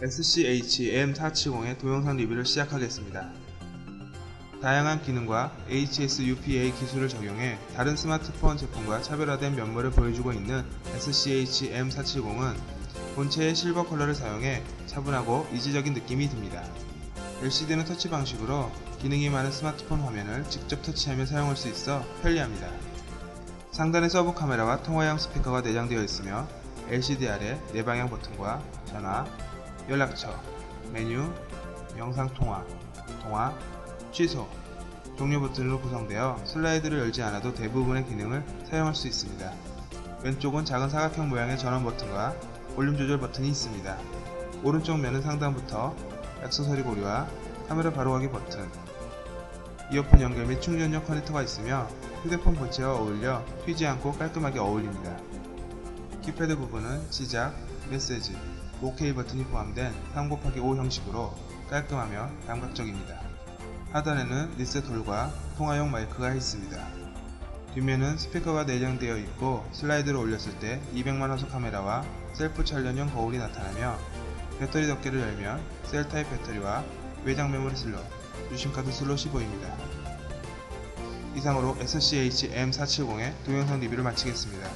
SCH-M470의 동영상 리뷰를 시작하겠습니다. 다양한 기능과 HSUPA 기술을 적용해 다른 스마트폰 제품과 차별화된 면모를 보여주고 있는 SCH-M470은 본체의 실버 컬러를 사용해 차분하고 이지적인 느낌이 듭니다. LCD는 터치 방식으로 기능이 많은 스마트폰 화면을 직접 터치하며 사용할 수 있어 편리합니다. 상단에 서브 카메라와 통화형 스피커가 내장되어 있으며 LCD 아래 내방향 버튼과 전화, 연락처, 메뉴, 영상 통화, 통화, 취소, 종료 버튼으로 구성되어 슬라이드를 열지 않아도 대부분의 기능을 사용할 수 있습니다. 왼쪽은 작은 사각형 모양의 전원 버튼과 볼륨 조절 버튼이 있습니다. 오른쪽 면은 상단부터 액세서리 고리와 카메라 바로가기 버튼, 이어폰 연결 및 충전용 커넥터가 있으며 휴대폰 본체와 어울려 튀지 않고 깔끔하게 어울립니다. 키패드 부분은 시작, 메시지, OK 버튼이 포함된 3 곱하기 5 형식으로 깔끔하며 감각적입니다. 하단에는 리셋 홀과 통화용 마이크가 있습니다. 뒷면은 스피커가 내장되어 있고 슬라이드를 올렸을 때 200만 화소 카메라와 셀프 촬영용 거울이 나타나며 배터리 덮개를 열면 셀 타입 배터리와 외장 메모리 슬롯, 유심카드 슬롯이 보입니다. 이상으로 SCH-M470의 동영상 리뷰를 마치겠습니다.